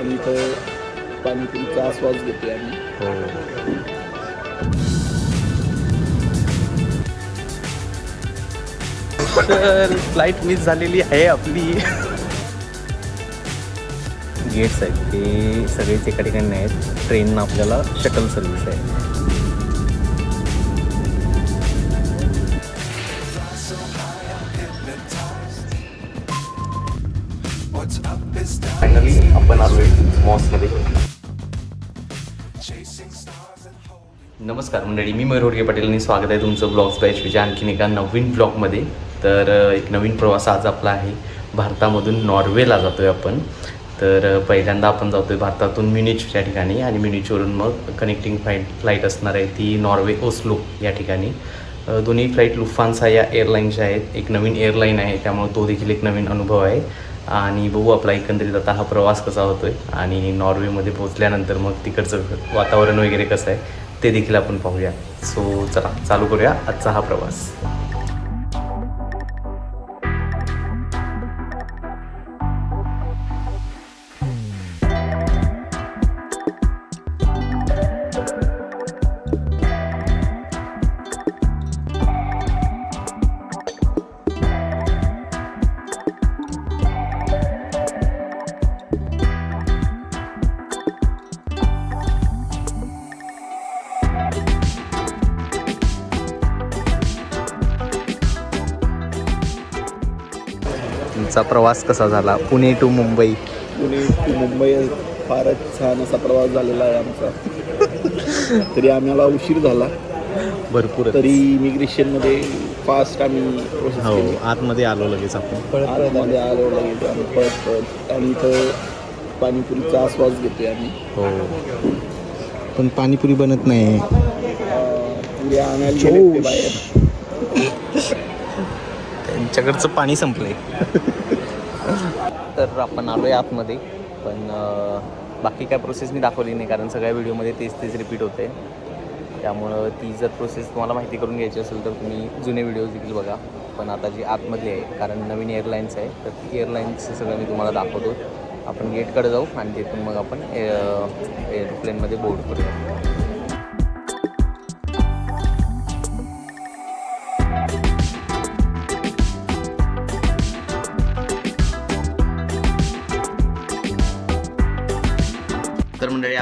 आणि इथं पाणीपुरीचा आस्वाद घेतोय आम्ही. तर फ्लाईट मिस झालेली आहे आपली. गेट्स आहेत ते सगळेच एका ठिकाणी आहेत. ट्रेननं आपल्याला शटल सर्व्हिस आहे. नमस्कार मंडळी मी मयूर पाटील आणि स्वागत आहे तुमचं ब्लॉग्स बॅच विजय आणखीन एका नवीन ब्लॉगमध्ये तर एक नवीन प्रवास आज आपला आहे भारतामधून नॉर्वेला जातो आहे आपण. तर पहिल्यांदा आपण जातो आहे भारतातून म्युनिचच्या या ठिकाणी आणि म्युनिचवरून मग कनेक्टिंग फ्लाईट फ्लाईट असणार आहे ती नॉर्वे ओस्लो या ठिकाणी. दोन्ही फ्लाईट लुफ्फान्सा या एअरलाईनच्या आहेत एक नवीन एअरलाईन आहे त्यामुळे तो देखील एक नवीन अनुभव आहे. आणि बघू आपला एकंदरीत आता हा प्रवास कसा होतो आहे आणि नॉर्वेमध्ये पोहोचल्यानंतर मग तिकडचं वातावरण वगैरे कसं आहे ते देखील आपण पाहूया. सो चला चालू करूया आजचा हा प्रवास. तुमचा प्रवास कसा झाला? पुणे टू मुंबई. पुणे टू मुंबई फारच छान असा प्रवास झालेला आहे आमचा. तरी आम्हाला उशीर झाला. भरपूर तरी इमिग्रेशनमध्ये फास्ट आम्ही हो आतमध्ये आलो लगेच आपण. आतमध्ये आलो लगेच आम्ही पळत पळत आणि इथं पाणीपुरीचा आस्वाद घेतोय आम्ही. हो. पण पाणीपुरी बनत नाही. पुऱ्या आणायला बाहेर. आमच्याकडचं पाणी संपलंय. तर आपण आलो आहे आतमध्ये पण बाकी काय प्रोसेस मी दाखवली नाही कारण सगळ्या व्हिडिओमध्ये तेच तेच रिपीट होते त्यामुळं ती जर प्रोसेस तुम्हाला माहिती करून घ्यायची असेल तर तुम्ही जुने व्हिडिओज देखील बघा. पण आता जी आतमधली आहे कारण नवीन एअरलाईन्स आहे तर ती एअरलाईन्सचं सगळं मी तुम्हाला दाखवतो. आपण गेटकडे जाऊ आणि तिथून मग आपण एअरप्लेनमध्ये बोर्ड करूया.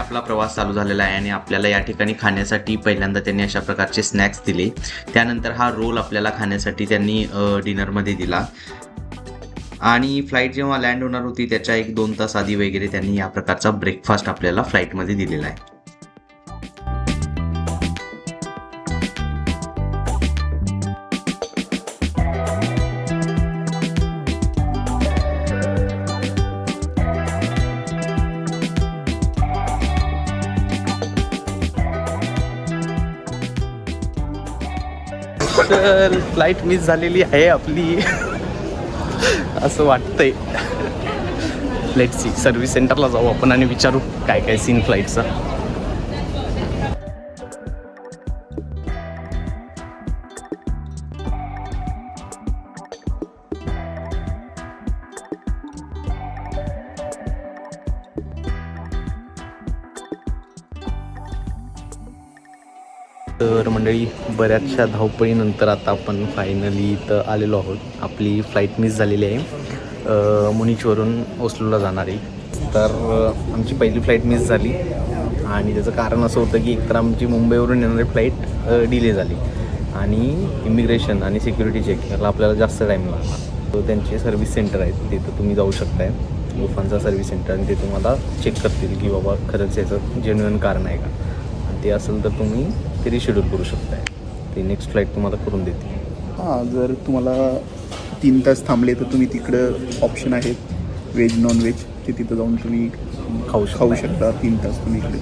आपला प्रवास चालू झालेला आहे आणि आपल्याला या ठिकाणी खाण्यासाठी पहिल्यांदा त्यांनी अशा प्रकारचे स्नॅक्स दिले. त्यानंतर हा रोल आपल्याला खाण्यासाठी त्यांनी डिनरमध्ये दिला. आणि फ्लाईट जेव्हा लँड होणार होती त्याच्या एक दोन तास आधी वगैरे त्यांनी या प्रकारचा ब्रेकफास्ट आपल्याला फ्लाईटमध्ये दिलेला आहे. तर फ्लाईट मिस झालेली आहे आपली. असं वाटतंय. फ्लाईटची सर्व्हिस सेंटरला जाऊ आपण आणि विचारू काय काय सीन फ्लाईटचा तर मंडळी बऱ्याचशा धावपळीनंतर आता आपण फायनली इथं आलेलो आहोत. आपली फ्लाईट मिस झालेली आहे. मुनीचवरून मुनिचवरून ओस्लोला जाणारी. तर आमची पहिली फ्लाईट मिस झाली. आणि त्याचं कारण असं होतं की एकतर आमची मुंबईवरून येणारी फ्लाईट डिले झाली. आणि इमिग्रेशन आणि सिक्युरिटी चेक याला आपल्याला जास्त टाईम लागला. तो त्यांचे सर्व्हिस सेंटर आहेत. तिथं तुम्ही जाऊ शकताय. गुफांचा सर्व्हिस सेंटर आणि ते तुम्हाला चेक करतील की बाबा खरंच याचं जेन्युअन कारण आहे का. ते असेल तर तुम्ही ते रिशेड्यूल करू शकताय. ते नेक्स्ट फ्लाईट तुम्हाला करून देतील हां जर तुम्हाला तीन तास थांबले तर तुम्ही तिकडं ऑप्शन आहेत. व्हेज नॉन व्हेज ते तिथं जाऊन तुम्ही खाऊ खाऊ. शकता. तीन तास तुम्ही इकडे.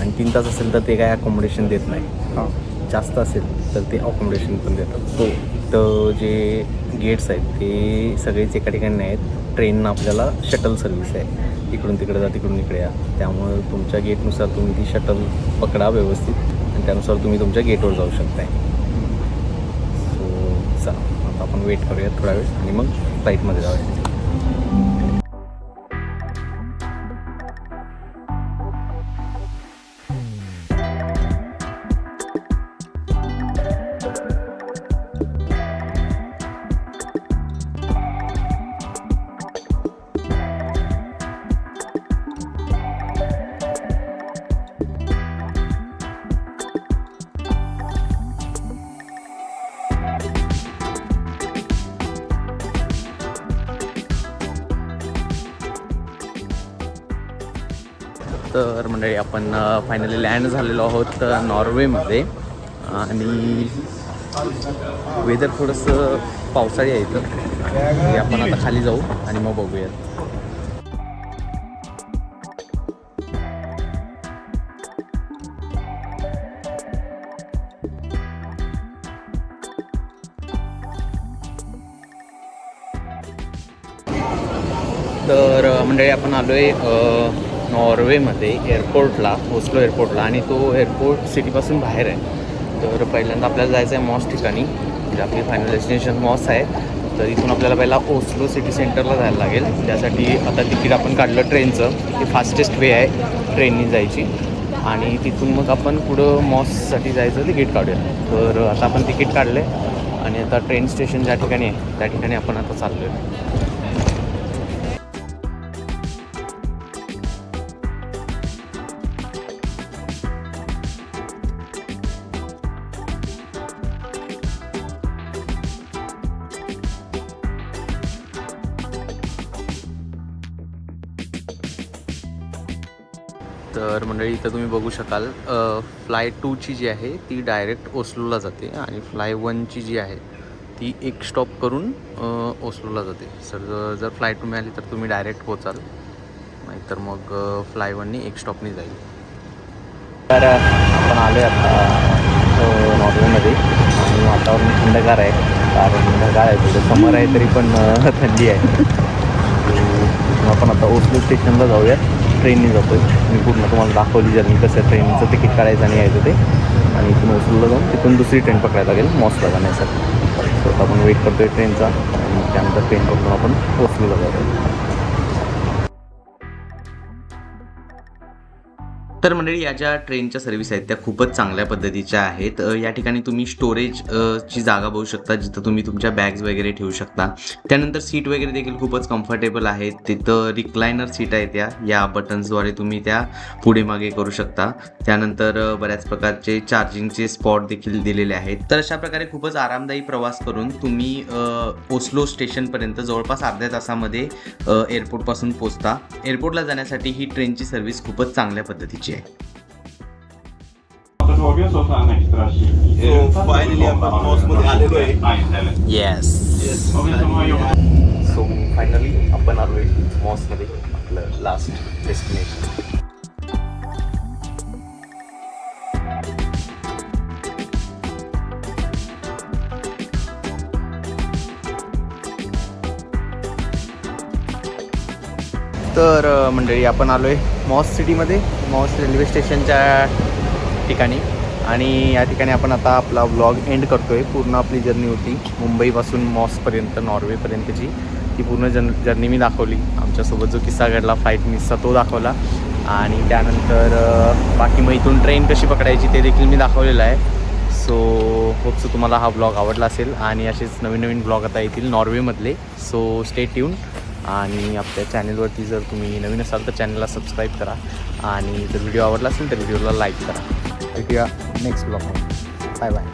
आणि तीन तास असेल तर ते काय अकोमोडेशन देत नाही. हां. जास्त असेल तर ते अकोमोडेशन पण देतात. हो तर जे गेट्स आहेत ते सगळेच एका ठिकाणी आहेत. ट्रेननं आपल्याला शटल सर्व्हिस आहे. इकडून तिकडे जा तिकडून इकडे या. त्यामुळं तुमच्या गेटनुसार तुम्ही ती शटल पकडा व्यवस्थित आणि त्यानुसार तुम्ही तुमच्या गेटवर जाऊ शकताय. सो चला. आता आपण वेट करूया थोडा वेळ आणि मग फ्लाईटमध्ये जाऊया तर मंडळी आपण फायनली लँड झालेलो आहोत नॉर्वेमध्ये. आणि वेदर थोडंसं पावसाळी आहे इथं. म्हणजे आपण आता खाली जाऊ आणि मग बघूयात. तर मंडळी आपण आलो आहे नॉर्वेमध्ये एअरपोर्टला ओस्लो एअरपोर्टला आणि तो एअरपोर्ट सिटीपासून बाहेर आहे. तर पहिल्यांदा आपल्याला जायचं आहे मॉस ठिकाणी म्हणजे आपली फायनल डेस्टिनेशन मॉस आहे. तर इथून आपल्याला पहिला ओस्लो सिटी सेंटरला जायला लागेल. त्यासाठी आता तिकीट आपण काढलं ट्रेनचं. ते फास्टेस्ट वे आहे ट्रेननी जायची. आणि तिथून मग आपण पुढं मॉससाठी जायचं तिकीट काढूया. तर आता आपण तिकीट काढलं आहे आणि आता ट्रेन स्टेशन ज्या ठिकाणी आहे त्या ठिकाणी आपण आता चाललो आहे तर मंडळी इथं तुम्ही बघू शकाल फ्लाय टूची जी आहे ती डायरेक्ट ओस्लोला जाते आणि फ्लाय वनची जी आहे ती एक स्टॉप करून अ, ओस्लोला जाते. सर जर फ्लाय टू मिळाली तर तुम्ही डायरेक्ट पोचाल नाहीतर मग फ्लाय वननी एक स्टॉपनी जाईल. तर आपण आलो आहे आता नॉर्वेमध्ये आणि वातावरण थंडगार आहे. कारण थंडगार आहे थोडं समर आहे तरी पण थंडी आहे. आपण आता ओस्लो स्टेशनला जाऊया ट्रेनने जातो आहे मी पूर्ण तुम्हाला दाखवली जर्नी कसं ट्रेनचं तिकीट काढायचं आणि यायचं ते. आणि इथून ओसलोला जाऊन तिथून दुसरी ट्रेन पकडायला लागेल मॉसला जाण्यासाठी. सो आपण वेट करतो आहे ट्रेनचा आणि त्यानंतर ट्रेन पकडून आपण ओसलोला जातो तर मंडळी या ज्या ट्रेनच्या सर्व्हिस आहेत त्या खूपच चांगल्या पद्धतीच्या आहेत. या ठिकाणी तुम्ही स्टोरेज ची जागा बघू शकता जिथं तुम्ही तुमच्या बॅग्स वगैरे ठेवू शकता. त्यानंतर सीट वगैरे देखील खूपच कम्फर्टेबल आहेत. तिथं रिक्लायनर सीट आहेत त्या या बटन्सद्वारे तुम्ही त्या पुढे मागे करू शकता. त्यानंतर बऱ्याच प्रकारचे चार्जिंगचे स्पॉट देखील दिलेले आहेत. तर अशा प्रकारे खूपच आरामदायी प्रवास करून तुम्ही ओस्लो स्टेशनपर्यंत जवळपास अर्ध्या तासामध्ये एअरपोर्टपासून पोचता एअरपोर्टला जाण्यासाठी ही ट्रेनची सर्व्हिस खूपच चांगल्या पद्धतीची आहे. आहे येस सो फायनली आपण आलो मॉसमध्ये आपलं लास्ट डेस्टिनेशन तर मंडळी आपण आलो आहे मॉस सिटीमध्ये मॉस रेल्वे स्टेशनच्या ठिकाणी. आणि या ठिकाणी आपण आता आपला व्लॉग एंड करतो आहे पूर्ण आपली जर्नी होती. मुंबईपासून मॉसपर्यंत नॉर्वेपर्यंतची. ती पूर्ण जन जर्नी मी दाखवली. आमच्यासोबत जो किस्सा घडला फ्लाईट मिसचा तो दाखवला. आणि त्यानंतर बाकी मग इथून ट्रेन कशी पकडायची ते देखील मी दाखवलेलं आहे. सो होपसो तुम्हाला हा ब्लॉग आवडला असेल. आणि असेच नवीन नवीन ब्लॉग आता येतील नॉर्वेमधले. सो स्टे ट्यून आणि आपल्या चॅनलवरती जर तुम्ही नवीन असाल तर चॅनलला सबस्क्राईब करा. आणि जर व्हिडिओ आवडला असेल तर व्हिडिओला लाईक करा. भेटूया नेक्स्ट ब्लॉग बाय बाय.